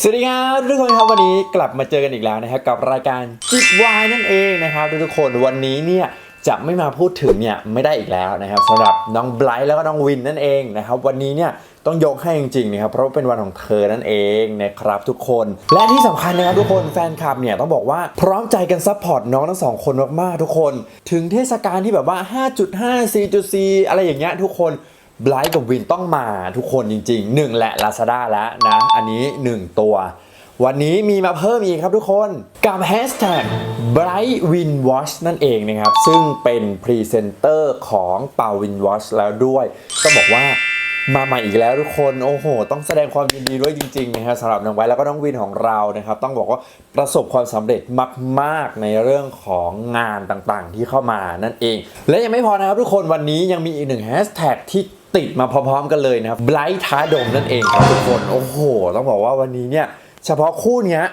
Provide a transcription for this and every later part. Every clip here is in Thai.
สวัสดีครับทุกคนครับวันนี้กลับมาเจอกันอีกแล้วนะครับกับรายการจิบวายนั่นเองนะครับทุกคนวันนี้เนี่ยจะไม่มาพูดถึงเนี่ยไม่ได้อีกแล้วนะครับสำหรับน้องไบรท์แล้วก็น้องวินนั่นเองนะครับวันนี้เนี่ยต้องยกให้จริงๆนะครับเพราะว่าเป็นวันของเธอนั่นเองนะครับทุกคนและที่สำคัญนะครับทุกคนแฟนคลับเนี่ยต้องบอกว่าพร้อมใจกันซัพพอร์ตน้องทั้งสองคนมากๆทุกคน ถึงเทศกาลที่แบบว่า 5.5 4.4 อะไรอย่างเงี้ยทุกคน ไบรท์กับวินต้องมาทุกคนจริงๆ1แหละ Lazada แล้วนะ อันนี้ 1 ตัว วันนี้มีมาเพิ่มอีกครับทุกคนกับ Hashtag Bright Win Watch นั่นเองนะครับ ซึ่งเป็นพรีเซนเตอร์ของเป่า Win Watch แล้วด้วยต้องบอกว่ามาใหม่อีกแล้วทุกคนโอ้โห ต้องแสดงความยินดีด้วยจริงๆนะครับสำหรับน้องไว้แล้วก็น้องวินของเรานะครับ ต้องบอกว่าประสบความสำเร็จมาก ๆ ในเรื่องของงานต่างๆ ที่เข้ามานั่นเอง และยังไม่พอนะครับทุกคนวันนี้ยังมีอีกหนึ่งแฮชแท็กที่ ติดมาพร้อมๆกันเลยนะครับ Bright ท้าดมนั่นเองครับทุกคนโอ้โห ต้องบอกว่าวันนี้เนี่ยเฉพาะคู่เนี้ย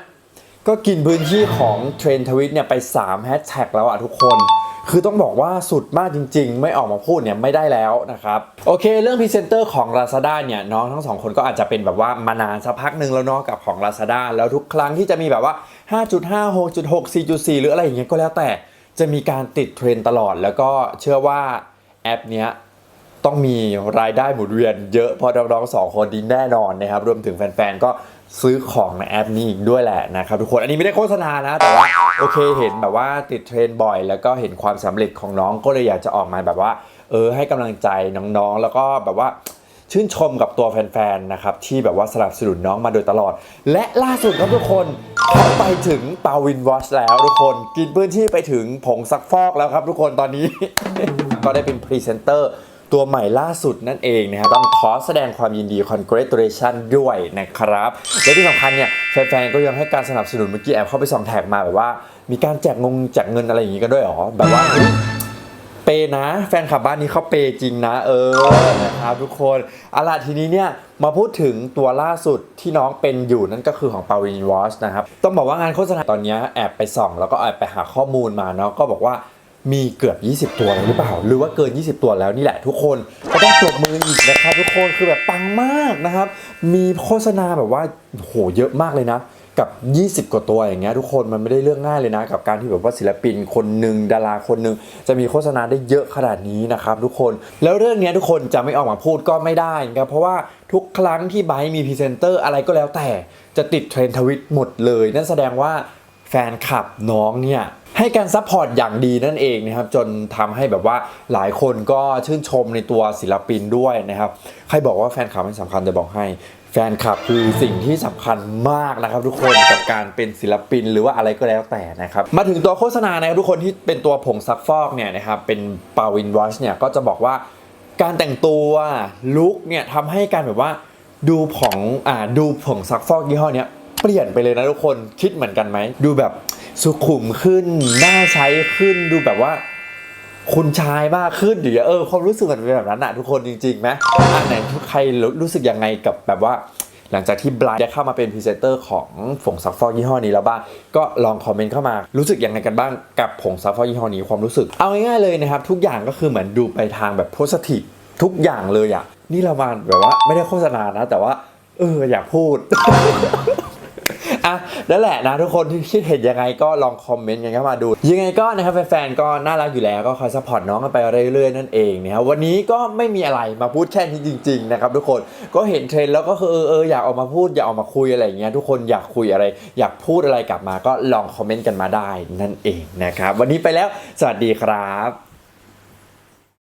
ก็กินพื้นที่ของเทรนทวิตเนี่ยไป3แฮชแท็กแล้วอะทุกคน คือต้องบอกว่าสุดมากจริง ๆ ไม่ออกมาพูดเนี่ยไม่ได้แล้วนะครับ โอเค เรื่องพรีเซนเตอร์ของ Lazada เนี่ยน้องทั้งสองคนก็อาจจะเป็นแบบว่ามานานสักพักหนึ่งแล้วเนาะกับของ Lazada แล้วทุกครั้งที่จะมีแบบว่า 5.5 6.6 4.4 หรืออะไรอย่างเงี้ยก็แล้วแต่จะมีการติดเทรนตลอด แล้วก็เชื่อว่าแอปเนี้ย ต้องมีรายได้หมุนเวียนเยอะพราะน้องๆสองคนดีแน่นอนนะครับรวมถึงแฟนๆก็ซื้อของในแอปนี้อีกด้วยแหละนะครับทุกคนอันนี้ไม่ได้โฆษณานะ แต่ว่าโอเคเห็นแบบว่าติดเทรนบ่อย แล้วก็เห็นความสำเร็จของน้องก็เลยอยากจะออกมาแบบว่า เออให้กำลังใจน้องๆ แล้วก็แบบว่าชื่นชมกับตัวแฟนๆ นะครับ ที่แบบว่าสนับสนุนน้องมาโดยตลอด และล่าสุดครับทุกคนเขาไปถึงปาวินวอชแล้วทุกคน กินพื้นที่ไปถึงผงซักฟอกแล้วครับทุกคนตอนนี้ ก็ได้เป็นพรีเซนเตอร์ ตัวใหม่ล่าสุดนั่นเองนะครับต้องขอแสดงความยินดี congratulation ด้วยนะครับ และที่สำคัญเนี่ยแฟนๆ ก็ยังให้การสนับสนุนเมื่อกี้แอบเข้าไปส่องแท็กมาแบบว่า มีการแจกงงแจกเงินอะไรอย่างงี้กันด้วยเหรอ แบบว่าเปย์นะ แฟนคลับบ้านนี้เขาเปย์จริงนะ เออนะครับทุกคนเอาล่ะทีนี้เนี่ยมาพูดถึงตัวล่าสุดที่น้องเป็นอยู่นั่นก็คือของปาวินวอชนะครับต้องบอกว่างานโฆษณาตอนนี้แอบไปส่อง แล้วก็แอบไปหาข้อมูลมาเนาะก็บอกว่า มีเกือบ 20 ตัวแล้วหรือเปล่า หรือว่าเกิน 20 ตัวแล้วนี่แหละทุกคนก็ต้องปรบมืออีกนะครับทุกคนคือแบบปังมากนะครับ มีโฆษณาแบบว่าโหเยอะมากเลยนะ กับ 20 กว่าตัวอย่างเงี้ยทุกคนมันไม่ได้เรื่องง่ายเลยนะ กับการที่แบบว่าศิลปินคนหนึ่งดาราคนหนึ่งจะมีโฆษณาได้เยอะขนาดนี้นะครับทุกคนแล้วเรื่องเนี้ยทุกคนจะไม่ออกมาพูดก็ไม่ได้นะครับเพราะว่าทุกครั้งที่ไบมีพรีเซนเตอร์อะไรก็แล้วแต่จะติดเทรนด์ทวิตหมดเลย นั่นแสดงว่า แฟนคลับน้องเนี่ยให้การซัพพอร์ตอย่างดีนั่นเองนะครับจนทำให้แบบว่าหลายคนก็ชื่นชมในตัวศิลปินด้วยนะครับใครบอกว่าแฟนคลับไม่สำคัญจะบอกให้แฟนคลับคือสิ่งที่สำคัญมากนะครับทุกคนกับการเป็นศิลปินหรือว่าอะไรก็แล้วแต่นะครับมาถึงตัวโฆษณานะครับทุกคนที่เป็นตัวผงซักฟอกเนี่ยนะครับเป็นปาวินวอชเนี่ยก็จะบอกว่าการแต่งตัวลุคเนี่ยทำให้การแบบว่าดูของอ่าดูผงซักฟอกยี่ห้อเนี้ย เปลี่ยนไปเลยนะทุกคนคิดเหมือนกันไหม ดูแบบสุขุมขึ้น น่าใช้ขึ้นดูแบบว่า คุณชายมากขึ้นหรือเออความรู้สึกมันเป็นแบบนั้นอะทุกคนจริงๆไหมอันไหนทุกใครรู้สึกยังไงกับแบบว่าหลังจากที่ไบลายได้เข้ามาเป็นพรีเซนเตอร์ของผงซักฟอกยี่ห้อนี้แล้วบ้าง ก็ลองคอมเมนต์เข้ามา รู้สึกยังไงกันบ้างกับผงซักฟอกยี่ห้อนี้ความรู้สึก เอาง่ายๆเลยนะครับ ทุกอย่างก็คือเหมือนดูไปทางแบบโพสติฟทุกอย่างเลยอะนี่เรามาแบบว่าไม่ได้โฆษณานะ แต่ว่า เอออยากพูด อะนั่นแหละนะทุกคนที่คิดเห็นยังไงก็ลองคอมเมนต์กันเข้ามาดู ยังไงก็นะครับแฟนๆก็น่ารักอยู่แล้วก็คอยซัพพอร์ตน้องกันไปเรื่อยๆนั่นเองนะครับวันนี้ก็ไม่มีอะไรมาพูดแค่นี้จริงๆนะครับทุกคนก็เห็นเทรนด์แล้วก็คือเออเอออยากออกมาพูดอยากออกมาคุยอะไรอย่างเงี้ยทุกคนอยากคุยอะไร อยากพูดอะไรกลับมาก็ลองคอมเมนต์กันมาได้นั่นเองนะครับวันนี้ไปแล้วสวัสดีครับ